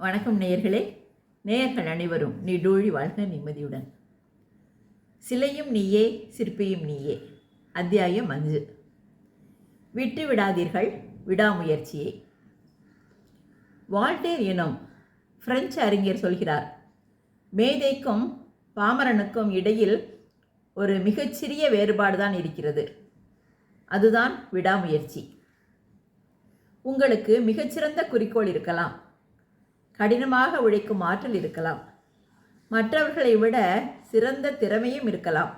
வணக்கம் நேயர்களே. நேயர்கள் அனைவரும் நீடூழி வாழ்க நிம்மதியுடன். சிலையும் நீயே சிற்பியும் நீயே. அத்தியாயம் அஞ்சு. விட்டு விடாதீர்கள் விடாமுயற்சியை. வால்டேர் எனும் பிரெஞ்சு அறிஞர் சொல்கிறார் மேதைக்கும் பாமரனுக்கும் இடையில் ஒரு மிகச்சிறிய வேறுபாடு தான் இருக்கிறது. அதுதான் விடாமுயற்சி. உங்களுக்கு மிகச்சிறந்த குறிக்கோள் இருக்கலாம். கடினமாக உழைக்கும் ஆற்றல் இருக்கலாம். மற்றவர்களை விட சிறந்த திறமையும் இருக்கலாம்.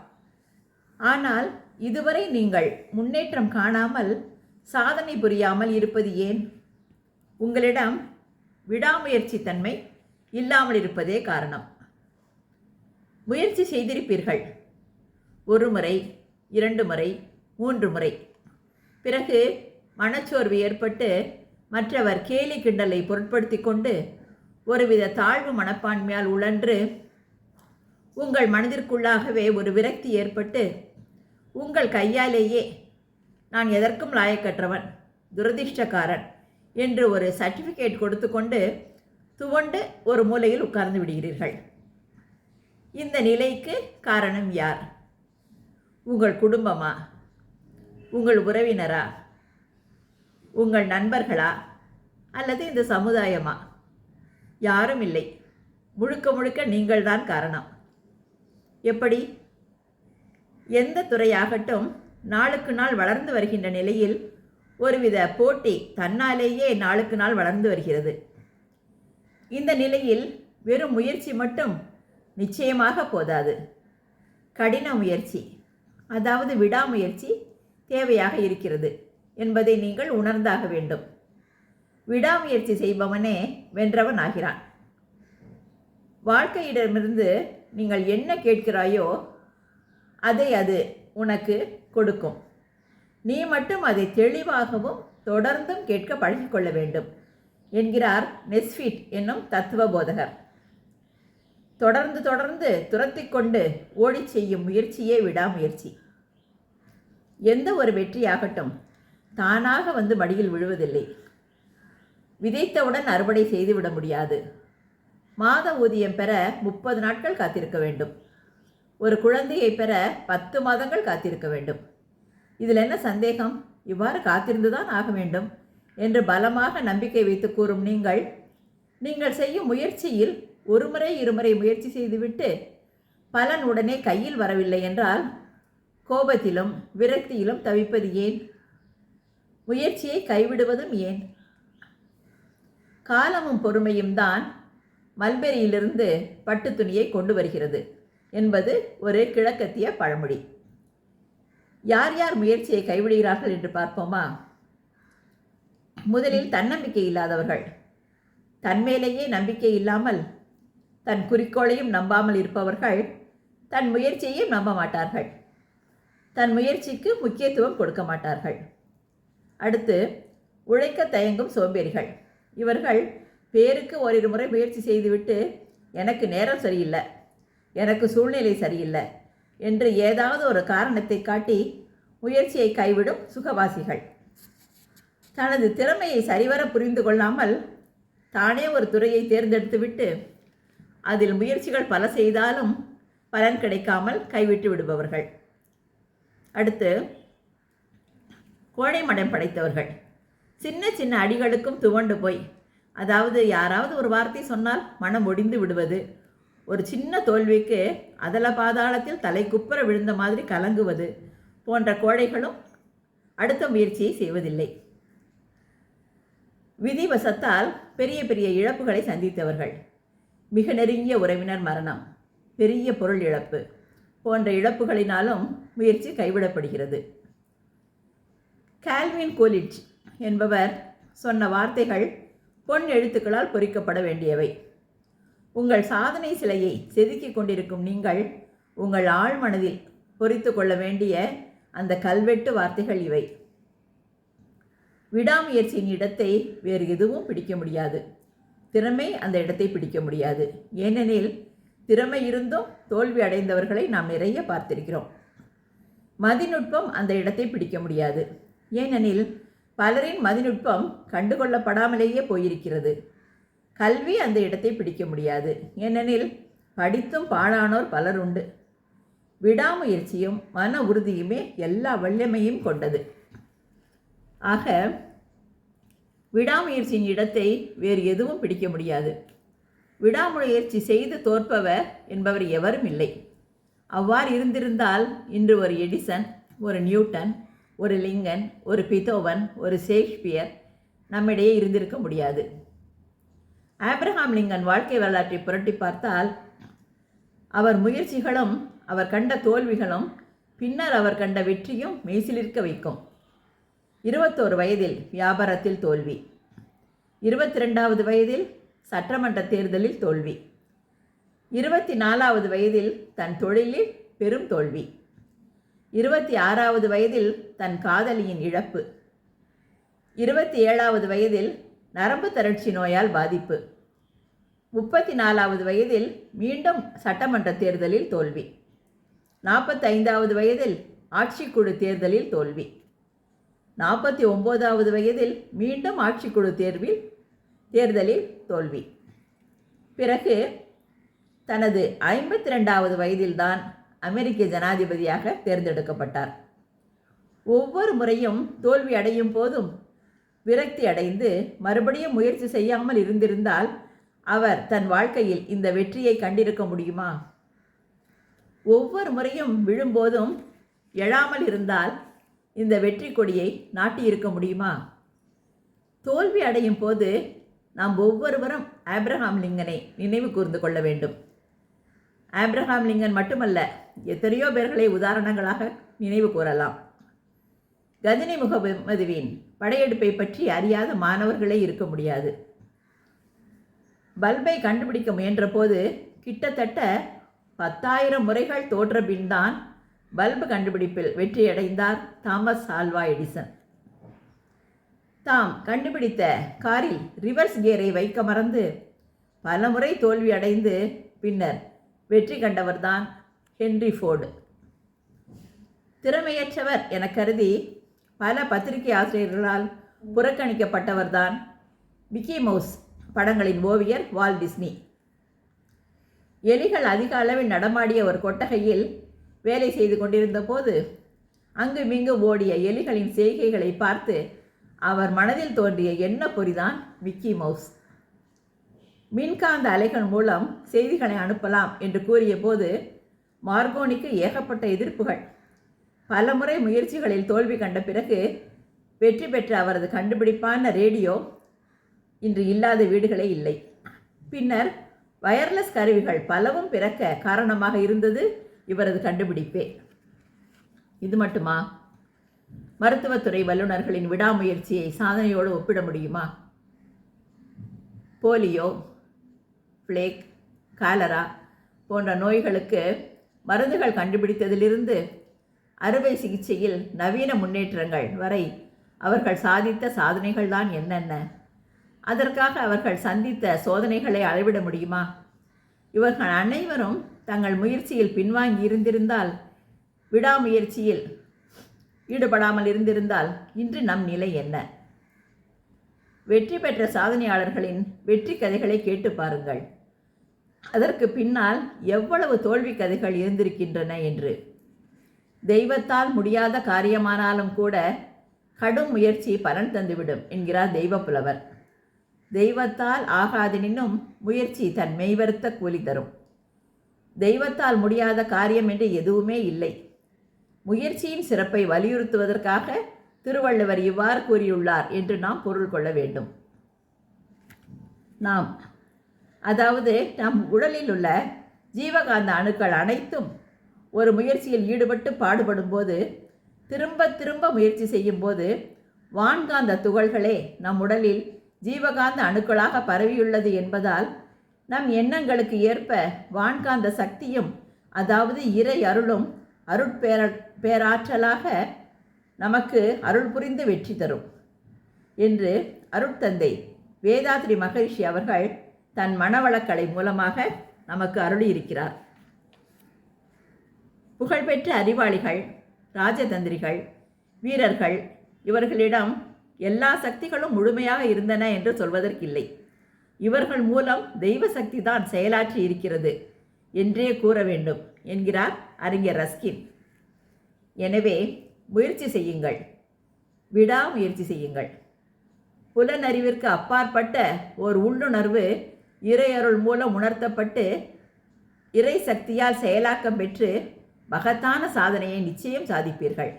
ஆனால் இதுவரை நீங்கள் முன்னேற்றம் காணாமல் சாதனை புரியாமல் இருப்பது ஏன்? உங்களிடம் விடாமுயற்சி தன்மை இல்லாமல் இருப்பதே காரணம். முயற்சி செய்திருப்பீர்கள். ஒரு முறை இரண்டு முறை மூன்று முறை. பிறகு மனச்சோர்வு ஏற்பட்டு மற்றவர் கேலி கிண்டலை பொருட்படுத்தி கொண்டு ஒருவித தாழ்வு மனப்பான்மையால் உழன்று உங்கள் மனதிற்குள்ளாகவே ஒரு விரக்தி ஏற்பட்டு உங்கள் கையாலேயே நான் எதற்கும் லாயக்கற்றவன் துரதிர்ஷ்டக்காரன் என்று ஒரு சர்டிஃபிகேட் கொடுத்து கொண்டு துவண்டு ஒரு மூலையில் உட்கார்ந்து விடுகிறீர்கள். இந்த நிலைக்கு காரணம் யார்? உங்கள் குடும்பமா? உங்கள் உறவினரா? உங்கள் நண்பர்களா? அல்லது இந்த சமுதாயமா? யாரும் இல்லை முழுக்க முழுக்க நீங்கள்தான் காரணம். எப்படி? எந்த துறையாகட்டும் நாளுக்கு நாள் வளர்ந்து வருகின்ற நிலையில் ஒருவித போட்டி தன்னாலேயே நாளுக்கு நாள் வளர்ந்து வருகிறது. இந்த நிலையில் வெறும் முயற்சி மட்டும் நிச்சயமாக போதாது. கடின முயற்சி அதாவது விடாமுயற்சி தேவையாக இருக்கிறது என்பதை நீங்கள் உணர்ந்தாக வேண்டும். விடாமுயற்சி செய்பவனே வென்றவன் ஆகிறான் வாழ்க்கையிடமிருந்து நீங்கள் என்ன கேட்கிறாயோ அதை அது உனக்கு கொடுக்கும். நீ மட்டும் அதை தெளிவாகவும் தொடர்ந்தும் கேட்க பழகிக்கொள்ள வேண்டும் என்கிறார் நெஸ்ஃபிட் என்னும் தத்துவ போதகர். தொடர்ந்து தொடர்ந்து துரத்தி கொண்டு ஓடிச் செய்யும் முயற்சியே விடாமுயற்சி. எந்த ஒரு வெற்றியாகட்டும் தானாக வந்து மடியில் விழுவதில்லை. விதைத்தவுடன் அறுவடை செய்துவிட முடியாது. மாத ஊதியம் பெற முப்பது நாட்கள் காத்திருக்க வேண்டும். ஒரு குழந்தையை பெற பத்து மாதங்கள் காத்திருக்க வேண்டும். இதில் என்ன சந்தேகம்? இவ்வாறு காத்திருந்துதான் ஆக வேண்டும் என்று பலமாக நம்பிக்கை வைத்து கூறும் நீங்கள் நீங்கள் செய்யும் முயற்சியில் ஒருமுறை இருமுறை முயற்சி செய்துவிட்டு பலன் உடனே கையில் வரவில்லை என்றால் கோபத்திலும் விரக்தியிலும் தவிப்பது ஏன்? முயற்சியை கைவிடுவதும் ஏன்? காலமும் பொறுமையும் தான் மல்பெரியிலிருந்து பட்டு துணியை கொண்டு வருகிறது என்பது ஒரு கிழக்கத்திய பழமொழி. யார் யார் முயற்சியை கைவிடுகிறார்கள் என்று பார்ப்போமா? முதலில் தன்னம்பிக்கை இல்லாதவர்கள். தன்மேலேயே நம்பிக்கை இல்லாமல் தன் குறிக்கோளையும் நம்பாமல் இருப்பவர்கள் தன் முயற்சியையும் நம்ப மாட்டார்கள். தன் முயற்சிக்கு முக்கியத்துவம் கொடுக்க மாட்டார்கள். அடுத்து உழைக்க தயங்கும் சோம்பேறிகள். இவர்கள் பேருக்கு ஓரிரு முறை முயற்சி செய்துவிட்டு எனக்கு நேரம் சரியில்லை. எனக்கு சூழ்நிலை சரியில்லை என்று ஏதாவது ஒரு காரணத்தை காட்டி முயற்சியை கைவிடும் சுகவாசிகள். தனது திறமையை சரிவர புரிந்து கொள்ளாமல் தானே ஒரு துறையை தேர்ந்தெடுத்துவிட்டு அதில் முயற்சிகள் பல செய்தாலும் பலன் கிடைக்காமல் கைவிட்டு விடுபவர்கள். அடுத்து கோழை மடம் படைத்தவர்கள். சின்ன சின்ன அடிகளுக்கும் துவண்டு போய். அதாவது யாராவது ஒரு வார்த்தை சொன்னால் மனம் ஒடிந்து விடுவது. ஒரு சின்ன தோல்விக்கு அதல பாதாளத்தில் தலை குப்புற விழுந்த மாதிரி கலங்குவது போன்ற கோழைகளும் அடுத்த முயற்சியை செய்வதில்லை. விதிவசத்தால் பெரிய பெரிய இழப்புகளை சந்தித்தவர்கள். மிக நெருங்கிய உறவினர் மரணம் பெரிய பொருள் இழப்பு போன்ற இழப்புகளினாலும் முயற்சி கைவிடப்படுகிறது. கால்வின் கோலிட்ஜ். என்பவர் சொன்ன வார்த்தைகள் பொன் எழுத்துக்களால் பொறிக்கப்பட வேண்டியவை. உங்கள் சாதனை சிலையை செதுக்கிக் கொண்டிருக்கும் நீங்கள் உங்கள் ஆழ்மனதில் பொறித்து கொள்ள வேண்டிய அந்த கல்வெட்டு வார்த்தைகள் இவை. விடாமுயற்சியின் இடத்தை வேறு எதுவும் பிடிக்க முடியாது. திறமை அந்த இடத்தை பிடிக்க முடியாது. ஏனெனில் திறமை இருந்தும் தோல்வி அடைந்தவர்களை நாம் நிறைய பார்த்திருக்கிறோம். மதிநுட்பம் அந்த இடத்தை பிடிக்க முடியாது. ஏனெனில் பலரின் மதிநுட்பம் கண்டுகொள்ளப்படாமலேயே போயிருக்கிறது. கல்வி அந்த இடத்தை பிடிக்க முடியாது. ஏனெனில் படித்தும் பாழானோர் பலர் உண்டு. விடாமுயற்சியும் மன உறுதியுமே எல்லா வல்லமையும் கொண்டது. ஆக விடாமுயற்சியின் இடத்தை வேறு எதுவும் பிடிக்க முடியாது. விடாமுயற்சி செய்து தோற்பவர் என்பவர் எவரும் இல்லை. அவ்வாறு இருந்திருந்தால் இன்று ஒரு எடிசன் ஒரு நியூட்டன் ஒரு லிங்கன் ஒரு பிதோவன் ஒரு ஷேக்ஸ்பியர் நம்மிடையே இருந்திருக்க முடியாது. ஆப்ரஹாம் லிங்கன் வாழ்க்கை வரலாற்றை புரட்டி பார்த்தால் அவர் முயற்சிகளும் அவர் கண்ட தோல்விகளும் பின்னர் அவர் கண்ட வெற்றியும் மெய்சிலிருக்க வைக்கும். இருபத்தோரு வயதில் வியாபாரத்தில் தோல்வி. இருபத்தி ரெண்டாவது வயதில் சட்டமன்ற தேர்தலில் தோல்வி. இருபத்தி நாலாவது வயதில் தன் தொழிலில் பெரும் தோல்வி. இருபத்தி ஆறாவது வயதில் தன் காதலியின் இழப்பு. இருபத்தி ஏழாவது வயதில் நரம்பு தளர்ச்சி நோயால் பாதிப்பு. முப்பத்தி நாலாவது வயதில் மீண்டும் சட்டமன்ற தேர்தலில் தோல்வி. நாற்பத்தைந்தாவது வயதில் ஆட்சிக்குழு தேர்தலில் தோல்வி. நாற்பத்தி ஒம்போதாவது வயதில் மீண்டும் ஆட்சிக்குழு தேர்வில் தேர்தலில் தோல்வி. பிறகு தனது ஐம்பத்தி ரெண்டாவது வயதில்தான் அமெரிக்க ஜனாதிபதியாக தேர்ந்தெடுக்கப்பட்டார். ஒவ்வொரு முறையும் தோல்வி அடையும் போதும் விரக்தி அடைந்து மறுபடியும் முயற்சி செய்யாமல் இருந்திருந்தால் அவர் தன் வாழ்க்கையில் இந்த வெற்றியை கண்டிருக்க முடியுமா? ஒவ்வொரு முறையும் விழும்போதும் எழாமல் இருந்தால் இந்த வெற்றி கொடியை நாட்டியிருக்க முடியுமா? தோல்வி அடையும் போது நாம் ஒவ்வொருவரும் ஆப்ரஹாம் லிங்கனை நினைவு கூர்ந்து கொள்ள வேண்டும். ஆப்ரஹாம் லிங்கன் மட்டுமல்ல எத்தனையோ பேர்களை உதாரணங்களாக நினைவு கூறலாம். கஜினி முகமதுவின் படையெடுப்பை பற்றி அறியாத மாணவர்களே இருக்க முடியாது. பல்பை கண்டுபிடிக்க முயன்றபோது கிட்டத்தட்ட பத்தாயிரம் முறைகள் தோற்ற பின்தான் பல்பு கண்டுபிடிப்பில் வெற்றியடைந்தார் தாமஸ் ஆல்வா எடிசன். தாம் கண்டுபிடித்த காரில் ரிவர்ஸ் கியரை வைக்க மறந்து பலமுறை தோல்வி அடைந்து பின்னர் வெற்றி கண்டவர்தான் ஹென்ரி ஃபோர்டு திறமையற்றவர் என கருதி பல பத்திரிகை ஆசிரியர்களால் புறக்கணிக்கப்பட்டவர்தான் மிக்கி மவுஸ் படங்களின் ஓவியர் வால் டிஸ்னி. எலிகள் அதிக அளவில் நடமாடிய ஒரு கொட்டகையில் வேலை செய்து கொண்டிருந்த போது அங்கு மிங்கு ஓடிய எலிகளின் செய்கைகளை பார்த்து அவர் மனதில் தோன்றிய எண்ண பொறிதான் மிக்கி மவுஸ்? மின்காந்த அலைகள் மூலம் செய்திகளை அனுப்பலாம் என்று கூறிய போது மார்கோனிக்கு ஏகப்பட்ட எதிர்ப்புகள். பலமுறை முயற்சிகளில் தோல்வி கண்ட பிறகு வெற்றி பெற்ற அவரது கண்டுபிடிப்பான ரேடியோ இன்று இல்லாத வீடுகளே இல்லை. பின்னர் வயர்லெஸ் கருவிகள் பலவும் பிறக்க காரணமாக இருந்தது இவரது கண்டுபிடிப்பே. இது மட்டுமா? மருத்துவத்துறை வல்லுநர்களின் விடாமுயற்சியை சாதனையோடு ஒப்பிட முடியுமா? போலியோ பிளேக் காலரா போன்ற நோய்களுக்கு மருந்துகள் கண்டுபிடித்ததிலிருந்து அறுவை சிகிச்சையில் நவீன முன்னேற்றங்கள் வரை அவர்கள் சாதித்த சாதனைகள் தான் என்னென்ன? அதற்காக அவர்கள் சந்தித்த சோதனைகளை அளவிட முடியுமா? இவர்கள் அனைவரும் தங்கள் முயற்சியில் பின்வாங்கி இருந்திருந்தால் விடாமுயற்சியில் ஈடுபடாமல் இருந்திருந்தால் இன்று நம் நிலை என்ன? வெற்றி பெற்ற சாதனையாளர்களின் வெற்றி கதைகளை கேட்டு பாருங்கள். அதற்கு பின்னால் எவ்வளவு தோல்வி கதைகள் இருந்திருக்கின்றன என்று. தெய்வத்தால் முடியாத காரியமானாலும் கூட கடும் முயற்சி பலன் தந்துவிடும் என்கிறார் தெய்வப்புலவர். தெய்வத்தால் ஆகாதெனினும் முயற்சி தன் மெய்வருத்த கூலி தரும். தெய்வத்தால் முடியாத காரியம் என்று எதுவுமே இல்லை. முயற்சியின் சிறப்பை வலியுறுத்துவதற்காக திருவள்ளுவர் இவ்வாறு கூறியுள்ளார் என்று நாம் பொருள் கொள்ள வேண்டும். நாம் அதாவது நம் உடலில் உள்ள ஜீவகாந்த அணுக்கள் அனைத்தும் ஒரு முயற்சியில் ஈடுபட்டு பாடுபடும்போது திரும்ப திரும்ப முயற்சி செய்யும்போது வான்காந்த துகள்களே நம் உடலில் ஜீவகாந்த அணுக்களாக பரவியுள்ளது என்பதால் நம் எண்ணங்களுக்கு ஏற்ப வான்காந்த சக்தியும் அதாவது இறை அருளும் அருட்பேர பேராற்றலாக நமக்கு அருள் புரிந்து வெற்றி தரும். என்று அருட்தந்தை வேதாத்ரி மகரிஷி அவர்கள் தன் மனவளக்கலை மூலமாக நமக்கு அருளியிருக்கிறார். புகழ்பெற்ற அறிவாளிகள் ராஜதந்திரிகள் வீரர்கள் இவர்களிடம் எல்லா சக்திகளும் முழுமையாக இருந்தன என்று சொல்வதற்கில்லை. இவர்கள் மூலம் தெய்வ சக்தி தான் செயலாற்றி இருக்கிறது என்றே கூற வேண்டும் என்கிறார் அறிஞர் ரஸ்கின். எனவே முயற்சி செய்யுங்கள். விடாமுயற்சி செய்யுங்கள். புலனறிவிற்கு அப்பாற்பட்ட ஓர் உள்ளுணர்வு இறையருள் மூலம் உணர்த்தப்பட்டு இறை சக்தியால் செயலாக்கம் பெற்று மகத்தான சாதனையை நிச்சயம் சாதிப்பீர்கள்.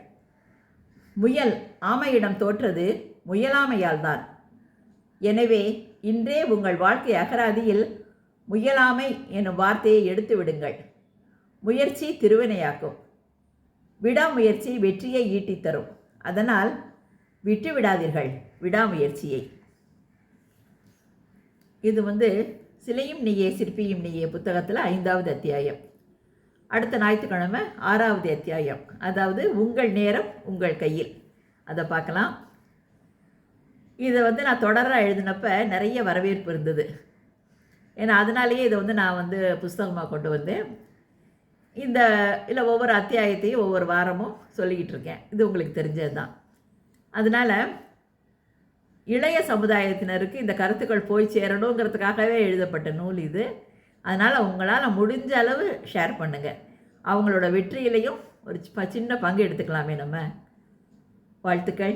முயல் ஆமையிடம் தோற்றது முயலாமையால் தான். எனவே இன்றே உங்கள் வாழ்க்கை அகராதியில் முயலாமை எனும் வார்த்தையை எடுத்து விடுங்கள். முயற்சி திருவினையாக்கும். விடாமுயற்சி வெற்றியை ஈட்டித் தரும் அதனால் விட்டு விடாதீர்கள் விடாமுயற்சியை. இது வந்து சிலையும் நீயே சிற்பியும் நீயே புத்தகத்தில் ஐந்தாவது அத்தியாயம். அடுத்த ஞாயிற்றுக்கிழமை ஆறாவது அத்தியாயம். அதாவது உங்கள் நேரம் உங்கள் கையில். அதை பார்க்கலாம். இதை வந்து நான் தொடராக எழுதினப்ப நிறைய வரவேற்பு இருந்தது. ஏன்னா அதனாலேயே இதை வந்து நான் வந்து புஸ்தகமாக கொண்டு வந்தேன். இந்த இல்லை ஒவ்வொரு அத்தியாயத்தையும் ஒவ்வொரு வாரமும் சொல்லிக்கிட்டு இருக்கேன். இது உங்களுக்கு தெரிஞ்சது தான் அதனால் இளைய சமுதாயத்தினருக்கு இந்த கருத்துக்கள் போய் சேரணுங்கிறதுக்காகவே எழுதப்பட்ட நூல் இது. அதனால் உங்களால் முடிஞ்ச அளவு ஷேர் பண்ணுங்கள் அவங்களோட வெற்றியிலையும் ஒரு சின்ன பங்கு எடுத்துக்கலாமே நம்ம. வாழ்த்துக்கள்.